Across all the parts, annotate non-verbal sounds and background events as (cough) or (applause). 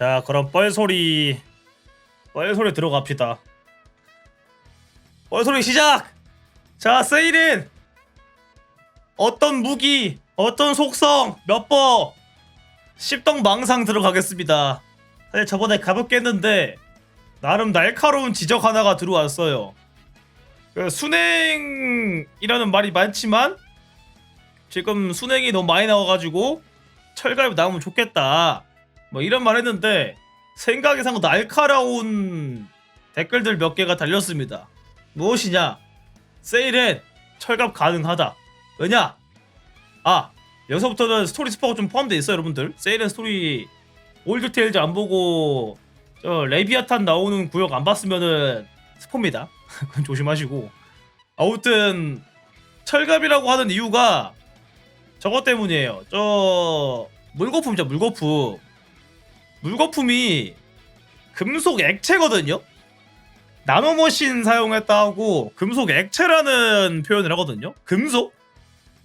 자 그럼 뻘소리 뻘소리 들어갑시다. 뻘소리 시작! 자 세일은 어떤 무기 어떤 속성 몇버 십덩 망상 들어가겠습니다. 사실 저번에 가볍게 했는데 나름 날카로운 지적 하나가 들어왔어요. 그 순행이라는 말이 많지만 지금 순행이 너무 많이 나와가지고 철갑이 나오면 좋겠다 뭐 이런 말 했는데 생각 이상 날카로운 댓글들 몇 개가 달렸습니다. 무엇이냐? 세일엔 철갑 가능하다. 왜냐? 아 여기서부터는 스토리 스포가 좀 포함되어 있어요 여러분들. 세일엔 스토리 올드 테일즈 안 보고 저 레비아탄 나오는 구역 안 봤으면은 스포입니다. (laughs) 조심하시고. 아무튼 철갑이라고 하는 이유가 저것 때문이에요. 저 물거품이죠 물거품 물거품이 금속 액체거든요? 나노머신 사용했다고 금속 액체라는 표현을 하거든요? 금속?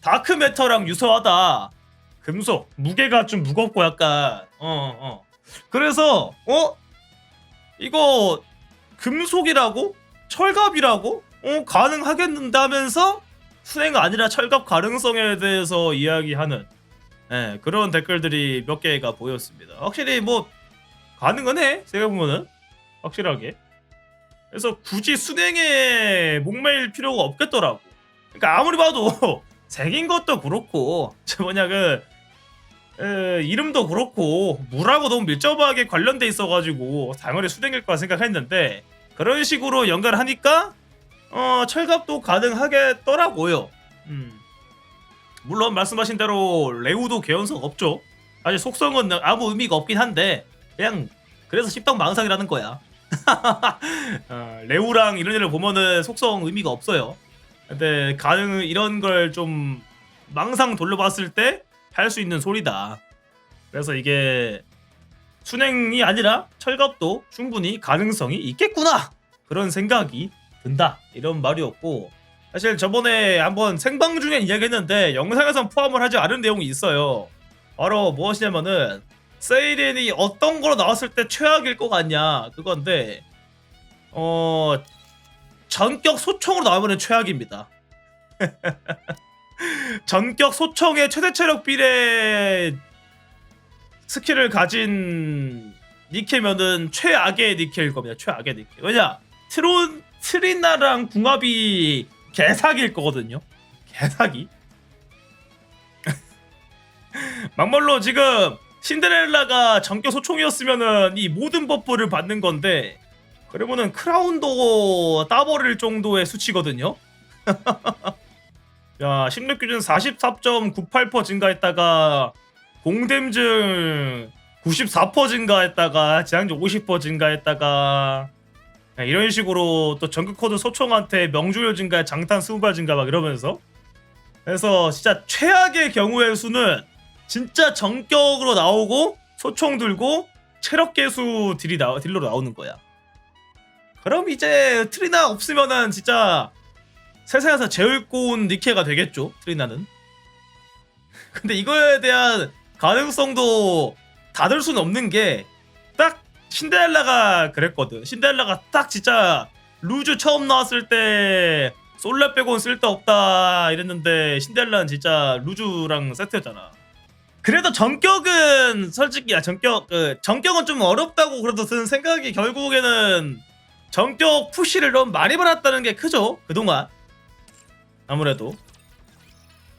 다크메터랑 유사하다. 금속. 무게가 좀 무겁고 약간 어 어. 그래서 어? 이거 금속이라고? 철갑이라고? 어 가능하겠는데 하면서 순행 아니라 철갑 가능성에 대해서 이야기하는 예, 그런 댓글들이 몇 개가 보였습니다. 확실히 뭐 가능은 해 생각해보면은 확실하게 그래서 굳이 순행에 목매일 필요가 없겠더라고. 그러니까 아무리 봐도 (laughs) 생긴 것도 그렇고 저 뭐냐 그 에, 이름도 그렇고 물하고 너무 밀접하게 관련돼 있어가지고 당연히 수댕일 거라 생각했는데 그런 식으로 연결하니까 어 철갑도 가능하겠더라고요. 음. 물론 말씀하신 대로 레우도 개연성 없죠. 사실 속성은 아무 의미가 없긴 한데 그냥 그래서 십덕 망상이라는 거야. (laughs) 어, 레우랑 이런 애를 보면은 속성 의미가 없어요. 근데 가능 이런 걸 좀 망상 돌려봤을 때 할 수 있는 소리다. 그래서 이게 순행이 아니라 철갑도 충분히 가능성이 있겠구나 그런 생각이 든다 이런 말이었고 사실 저번에 한번 생방 중에 이야기했는데 영상에선 포함을 하지 않은 내용이 있어요. 바로 무엇이냐면은 세이렌이 어떤 거로 나왔을 때 최악일 것 같냐 그건데 어 전격 소총으로 나오면 최악입니다. (laughs) 전격 소총의 최대 체력 비례 스킬을 가진 니케면은 최악의 니케일 겁니다. 최악의 니케. 왜냐? 트론 트리나랑 궁합이 개사기일 거거든요. 개사기. (laughs) 막말로 지금 신데렐라가 전격 소총이었으면은 이 모든 버프를 받는 건데 그러면은 크라운도 따버릴 정도의 수치거든요. (laughs) 야, 심력 기준 44.98% 증가했다가 공댐증 94% 증가했다가 지향적 50% 증가했다가 야, 이런 식으로 또 전국 코드 소총한테 명중률 증가, 장탄 20발 증가 막 이러면서 그래서 진짜 최악의 경우의 수는 진짜 전격으로 나오고 소총 들고 체력 개수 딜이 나, 딜로 나오는 거야. 그럼 이제 트리나 없으면은 진짜 세상에서 제일 고운 니케가 되겠죠 트리나는. (laughs) 근데 이거에 대한 가능성도 닫을 수는 없는 게 딱 신데렐라가 그랬거든. 신데렐라가 딱 진짜 루즈 처음 나왔을 때 솔라 빼고는 쓸데없다 이랬는데 신데렐라는 진짜 루즈랑 세트였잖아 그래도 전격은 솔직히 야 전격 그 전격은 좀 어렵다고 그래도 드는 생각이 결국에는 전격 푸시를 너무 많이 받았다는 게 크죠 그동안. 아무래도.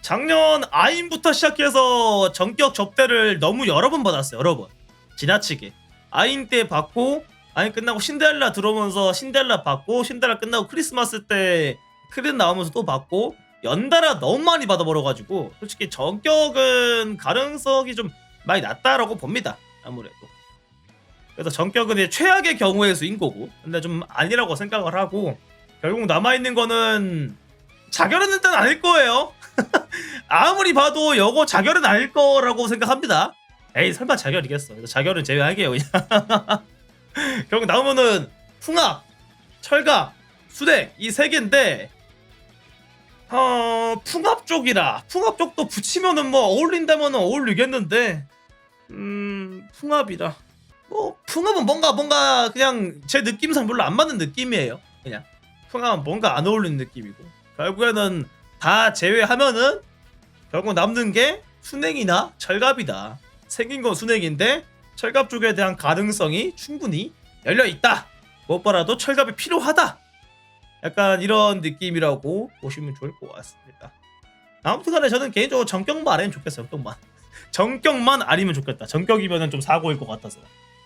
작년 아인부터 시작해서 전격 접대를 너무 여러 번 받았어요. 여러 번. 지나치게. 아인 때 받고 아인 끝나고 신데렐라 들어오면서 신데렐라 받고 신데렐라 끝나고 크리스마스 때 크린 나오면서 또 받고 연달아 너무 많이 받아버려가지고 솔직히 전격은 가능성이 좀 많이 낮다라고 봅니다. 아무래도 그래서 전격은 이제 최악의 경우의 수인 거고 근데 좀 아니라고 생각을 하고 결국 남아있는 거는 자결은 일단 아닐 거예요. (laughs) 아무리 봐도 여거 자결은 아닐 거라고 생각합니다. 에이 설마 자결이겠어. 그래서 자결은 제외할게요 그냥. (laughs) 결국 나오면은 풍압, 철갑, 수대 이 세 개인데 어 풍압 쪽이라 풍압 쪽도 붙이면은 뭐 어울린다면은 어울리겠는데 음 풍압이라 뭐 풍압은 뭔가 뭔가 그냥 제 느낌상 별로 안 맞는 느낌이에요. 그냥 풍압은 뭔가 안 어울리는 느낌이고 결국에는 다 제외하면은 결국 남는 게 순행이나 철갑이다. 생긴 건 순행인데 철갑 쪽에 대한 가능성이 충분히 열려 있다. 무엇보다도 철갑이 필요하다. 약간 이런 느낌이라고 보시면 좋을 것 같습니다. 아무튼간에 저는 개인적으로 정격만 아니면 좋겠어요. 정격만. (laughs) 정격만 아니면 좋겠다. 정격이면은 좀 사고일 것 같아서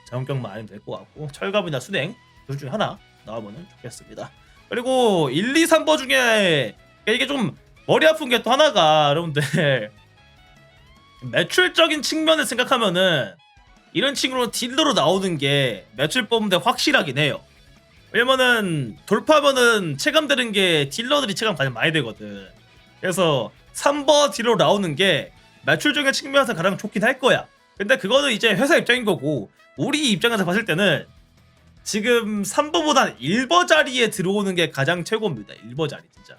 정격만 아니면 될 것 같고 철갑이나 순행 둘 중에 하나 나오면은 좋겠습니다. 그리고 1, 2, 3버 중에 이게 좀 머리 아픈 게 또 하나가 여러분들 (laughs) 매출적인 측면을 생각하면은 이런 친구로 딜러로 나오는 게 매출 뽑는데 확실하긴 해요. 왜냐면은 돌파면은 체감되는 게 딜러들이 체감 가장 많이 되거든. 그래서 3버 딜러로 나오는 게 매출적인 측면에서 가장 좋긴 할 거야. 근데 그거는 이제 회사 입장인 거고 우리 입장에서 봤을 때는 지금 3버보단 1버 자리에 들어오는 게 가장 최고입니다. 1버 자리 진짜.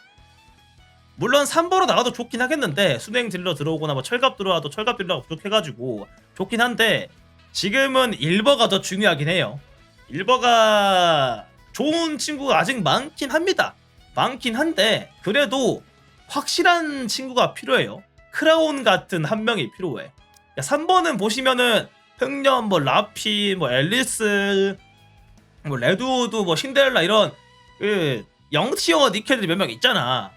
물론 3버로 나가도 좋긴 하겠는데 순행 딜러 들어오거나 뭐 철갑 들어와도 철갑 딜러가 부족해가지고 좋긴 한데 지금은 1버가 더 중요하긴 해요. 1버가 좋은 친구가 아직 많긴 합니다. 많긴 한데 그래도 확실한 친구가 필요해요. 크라운 같은 한 명이 필요해. 3번은 보시면은 흥년 뭐 라피 뭐 앨리스 뭐 레드우드 뭐 신데렐라 이런 그 영티어 니켈들이 몇 명 있잖아.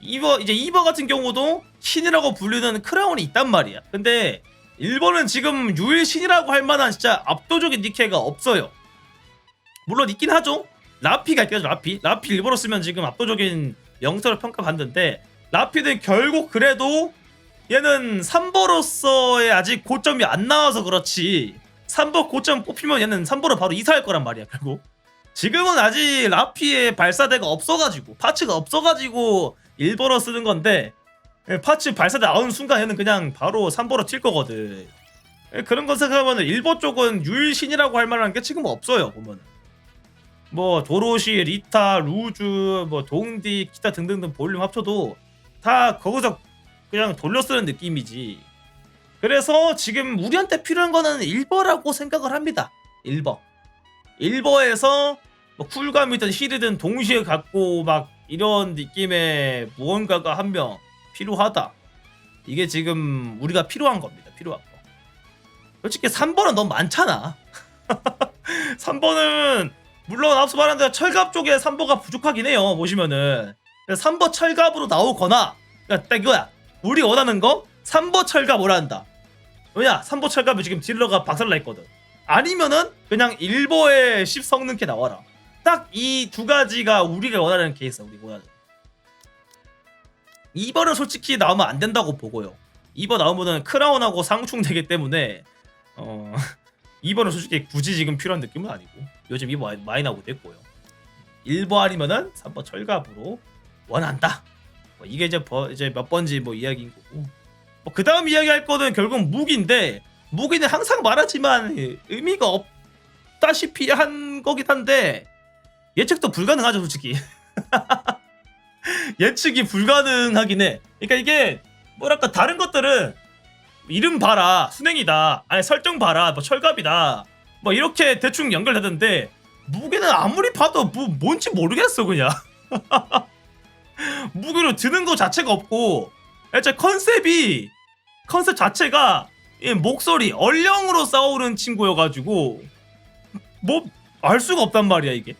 이버 이제 이버 같은 경우도 신이라고 불리는 크라운이 있단 말이야. 근데 1번은 지금 유일 신이라고 할 만한 진짜 압도적인 니케가 없어요. 물론 있긴 하죠. 라피가 있긴 하죠. 라피. 라피 일본어 쓰면 지금 압도적인 영서를 평가받는데 라피는 결국 그래도 얘는 3버로서의 아직 고점이 안 나와서 그렇지 3버 고점 뽑히면 얘는 3버로 바로 이사할 거란 말이야 결국 지금은 아직 라피의 발사대가 없어가지고 파츠가 없어가지고 1버로 쓰는 건데 예, 파츠 발사대 나오는 순간 얘는 그냥 바로 3버로 튈 거거든 예, 그런 거 생각하면 1버 쪽은 유일신이라고 할 만한 게 지금 없어요 보면 뭐 도로시, 리타, 루즈, 뭐 동디, 기타 등등등 볼륨 합쳐도 다 거기서 그냥 돌려 쓰는 느낌이지. 그래서 지금 우리한테 필요한 거는 1버라고 생각을 합니다. 1버. 1버에서 뭐 쿨감이든 힐이든 동시에 갖고 막 이런 느낌의 무언가가 한 명 필요하다. 이게 지금 우리가 필요한 겁니다. 필요한 거. 솔직히 3번은 너무 많잖아. (laughs) 3번은 물론 앞서 말한 대로 철갑 쪽에 3버가 부족하긴 해요. 보시면은 3버 철갑으로 나오거나 그러니까 딱 이거야. 우리 원하는 거 3버 철갑 오란다. 왜냐? 3버 철갑이 지금 딜러가 박살나 있거든. 아니면은 그냥 1버에 10 성능캐 나와라. 딱 이 두 가지가 우리가 원하는 케이스야. 우리 원하는. 2번은 솔직히 나오면 안 된다고 보고요. 2번 나오면은 크라운하고 상충되기 때문에 어 (laughs) 2번은 솔직히 굳이 지금 필요한 느낌은 아니고 요즘 2번 많이- 나오고 됐고요. 1번 아니면은 3번 철갑으로 원한다. 뭐 이게 이제 버- 이제 몇 번지 뭐 이야기인 거고. 뭐 그 다음 이야기할 거는 결국 무기인데 무기는 항상 말하지만 의미가 없다시피 한 거긴 한데 예측도 불가능하죠 솔직히. (laughs) 예측이 불가능하긴 해. 그러니까 이게 뭐랄까 다른 것들은 이름 봐라 순행이다 아니 설정 봐라 뭐 철갑이다 뭐 이렇게 대충 연결되던데 무게는 아무리 봐도 뭐 뭔지 모르겠어 그냥. (laughs) 무기로 드는 거 자체가 없고 애초에 컨셉이 컨셉 자체가 이 목소리 얼령으로 싸우는 친구여가지고 뭐 알 수가 없단 말이야 이게.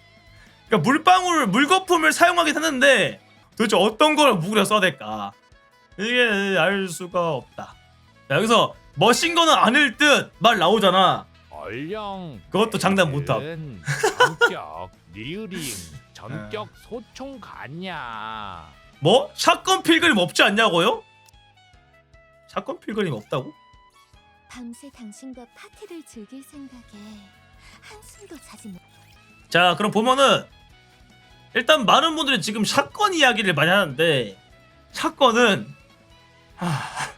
(laughs) 그러니까 물방울 물거품을 사용하긴 하는데 도대체 어떤 걸 무기로 써야 될까? 이게 알 수가 없다. 자, 여기서 멋진 거는 아닐 듯 말 나오잖아 얼령 그것도 장담 못함. 은 (laughs) 전격 리으링 전격 소총 같냐 뭐? 샷건 필그림 없지 않냐고요? 샷건 필그림 없다고? 밤새 당신과 파티를 즐길 생각에 한숨도 자지 못. 자 그럼 보면은 일단 많은 분들이 지금 샷건 이야기를 많이 하는데 샷건은 하...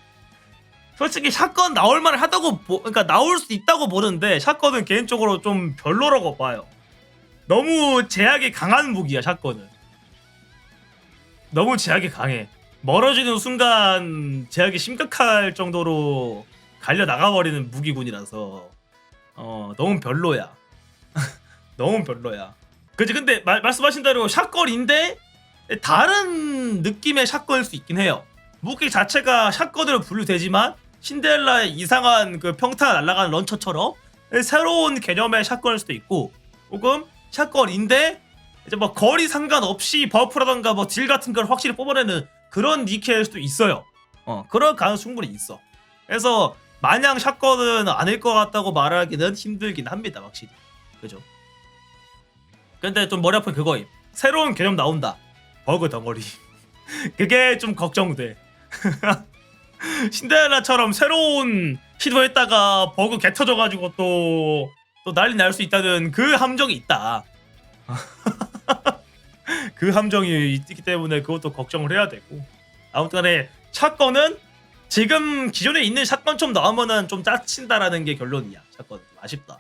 솔직히 샷건 나올 만 하다고 보... 그러니까 나올 수 있다고 보는데 샷건은 개인적으로 좀 별로라고 봐요 너무 제약이 강한 무기야 샷건은 너무 제약이 강해 멀어지는 순간 제약이 심각할 정도로 갈려 나가버리는 무기군이라서 어어 너무 별로야. (laughs) 너무 별로야. 그지 근데 말, 말씀하신 대로 샷건인데 다른 느낌의 샷건일 수 있긴 해요. 무기 자체가 샷건으로 분류되지만 신데렐라의 이상한 그 평타 날아가는 런처처럼 새로운 개념의 샷건일 수도 있고 혹은 샷건인데 이제 뭐 거리 상관없이 버프라던가 뭐 딜 같은 걸 확실히 뽑아내는 그런 니케일 수도 있어요. 어 그럴 가능성 충분히 있어. 그래서 마냥 샷건은 아닐 것 같다고 말하기는 힘들긴 합니다, 확실히. 그죠? 근데 좀 머리 아픈 그거임. 새로운 개념 나온다. 버그 덩어리. (laughs) 그게 좀 걱정돼. (laughs) 신데렐라처럼 새로운 시도했다가 버그 개 터져가지고 또, 또 난리 날 수 있다는 그 함정이 있다. (laughs) 그 함정이 있기 때문에 그것도 걱정을 해야 되고. 아무튼 간에 샷건은 지금 기존에 있는 샷건처럼 나오면은 좀 짜친다라는 게 결론이야. 샷건은 좀 아쉽다.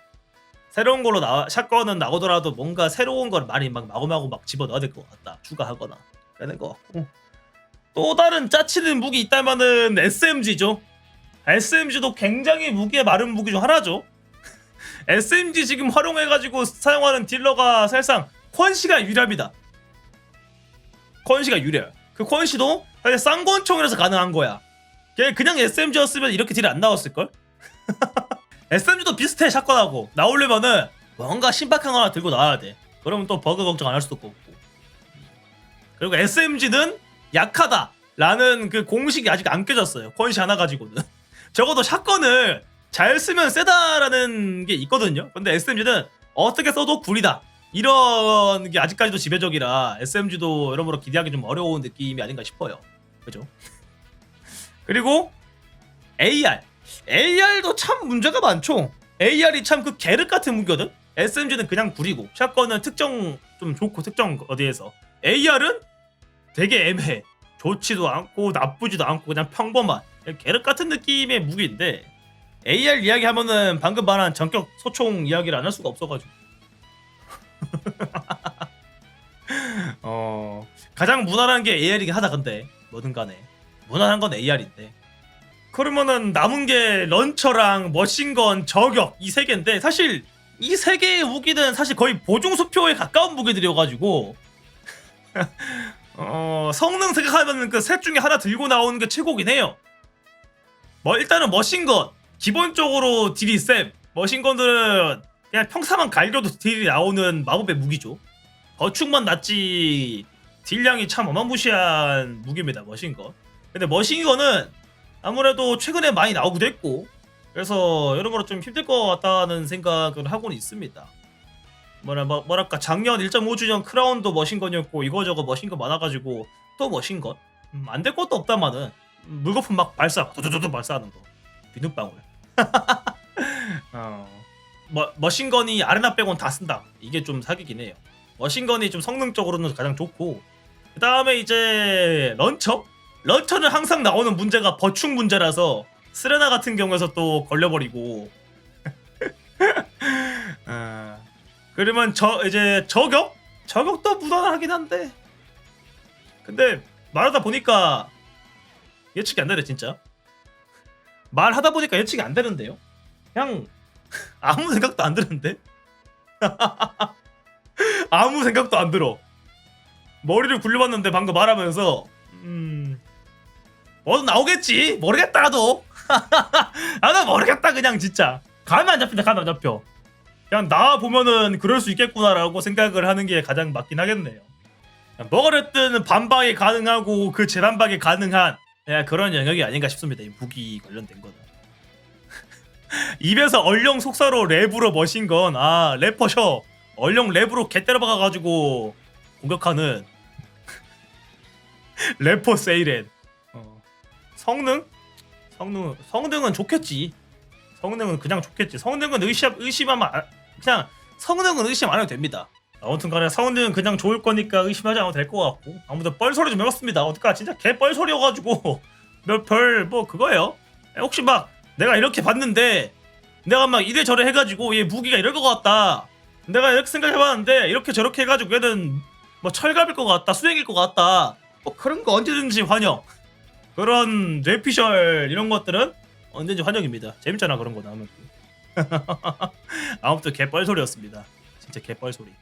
새로운 걸로 나 샷건은 나오더라도 뭔가 새로운 걸 많이 막 마구마구 막 집어 넣어야 될 것 같다. 추가하거나 그러는 것 같고. 또 다른 짜치는 무기 있다면은 SMG죠. SMG도 굉장히 무기의 마른 무기 중 하나죠. (laughs) SMG 지금 활용해가지고 사용하는 딜러가 사실상 콘시가 유리합니다. 콘시가 유리해. 그 콘시도 사실 쌍권총이라서 가능한 거야. 걔 그냥 SMG였으면 이렇게 딜이 안 나왔을 걸. SMG도 (laughs) 비슷해 샷건하고 나오려면은 뭔가 신박한 거 하나 들고 나와야 돼. 그러면 또 버그 걱정 안 할 수도 없고. 그리고 SMG는 약하다라는 그 공식이 아직 안 깨졌어요. 콘시 하나 가지고는. (laughs) 적어도 샷건을 잘 쓰면 세다라는 게 있거든요. 근데 SMG는 어떻게 써도 구리다. 이런 게 아직까지도 지배적이라 SMG도 여러모로 기대하기 좀 어려운 느낌이 아닌가 싶어요. 그죠? (laughs) 그리고 AR. AR도 참 문제가 많죠. AR이 참 그 게르 같은 무기거든. SMG는 그냥 구리고 샷건은 특정 좀 좋고 특정 어디에서 AR은 되게 애매해. 좋지도 않고 나쁘지도 않고 그냥 평범한 게르 같은 느낌의 무기인데 AR 이야기 하면은 방금 말한 전격 소총 이야기를 안 할 수가 없어가지고. (laughs) 어 가장 무난한 게 AR이긴 하다 근데. 뭐든 간에. 무난한 건 AR인데. 그러면은 남은 게 런처랑 머신건 저격 이 세 개인데 사실 이 세 개의 무기는 사실 거의 보증 수표에 가까운 무기들이어가지고 (laughs) 어 성능 생각하면 그 셋 중에 하나 들고 나오는 게 최고긴 해요. 뭐 일단은 머신건 기본적으로 딜이 쌤 머신건들은 그냥 평사만 갈겨도 딜이 나오는 마법의 무기죠. 거축만 낮지 딜량이 참 어마무시한 무기입니다 머신건. 근데 머신건은 아무래도 최근에 많이 나오기도 했고 그래서 여러모로 좀 힘들 것 같다는 생각을 하고는 있습니다. 뭐라 뭐, 뭐랄까 작년 1.5주년 크라운도 머신건이었고 이거저거 머신건 많아가지고 또 머신건 음, 안될 것도 없다마는 음, 물거품 막 발사 두두두두 발사하는 거. 비눗방울. (laughs) 어, 머, 머신건이 아레나 빼곤 다 쓴다. 이게 좀 사기긴 해요. 머신건이 좀 성능적으로는 가장 좋고 그 다음에 이제 런처? 런처는 항상 나오는 문제가 버충 문제라서 스레나 같은 경우에서 또 걸려버리고. 아, (laughs) 그러면 저 이제 저격? 저격도 무난하긴 한데. 근데 말하다 보니까 예측이 안 되네 진짜. 말하다 보니까 예측이 안 되는데요? 그냥 (laughs) 아무 생각도 안 드는데? (laughs) 아무 생각도 안 들어. 머리를 굴려봤는데 방금 말하면서 음 뭐든 나오겠지? 모르겠다 나도. 나도 모르겠다 그냥 진짜. 감이 안 잡힌다 감이 안 잡혀 그냥 나 보면은 그럴 수 있겠구나라고 생각을 하는 게 가장 맞긴 하겠네요 그냥 뭐가 됐든 반박이 가능하고 그 재단박이 가능한 예, 그런 영역이 아닌가 싶습니다 이 무기 관련된 거는 (laughs) 입에서 얼령 속사로 랩으로 머신 건아 래퍼셔 얼령 랩으로 개 때려박아가지고 공격하는 (laughs) 래퍼 세이렌 어. 성능? 성능 성능은 좋겠지. 성능은 그냥 좋겠지. 성능은 의심 의심하면 안- 그냥 성능은 의심 안 해도 됩니다. 아무튼 간에 성능은 그냥 좋을 거니까 의심하지 않아도 될 것 같고 아무튼 뻘소리 좀 해봤습니다. 어떡하 진짜 개 뻘소리여가지고 (laughs) 별뭐 그거예요. 혹시 막 내가 이렇게 봤는데 내가 막 이래저래 해가지고 얘 무기가 이럴 것 같다. 내가 이렇게 생각해봤는데 이렇게 저렇게 해가지고 얘는 뭐 철갑일 것 같다, 수행일 것 같다. 뭐 그런 거 언제든지 환영. 그런 뇌피셜 이런 것들은 언제든지 환영입니다. 재밌잖아 그런 거 나오면. (laughs) 아무튼 개뻘 소리였습니다. 진짜 개뻘 소리.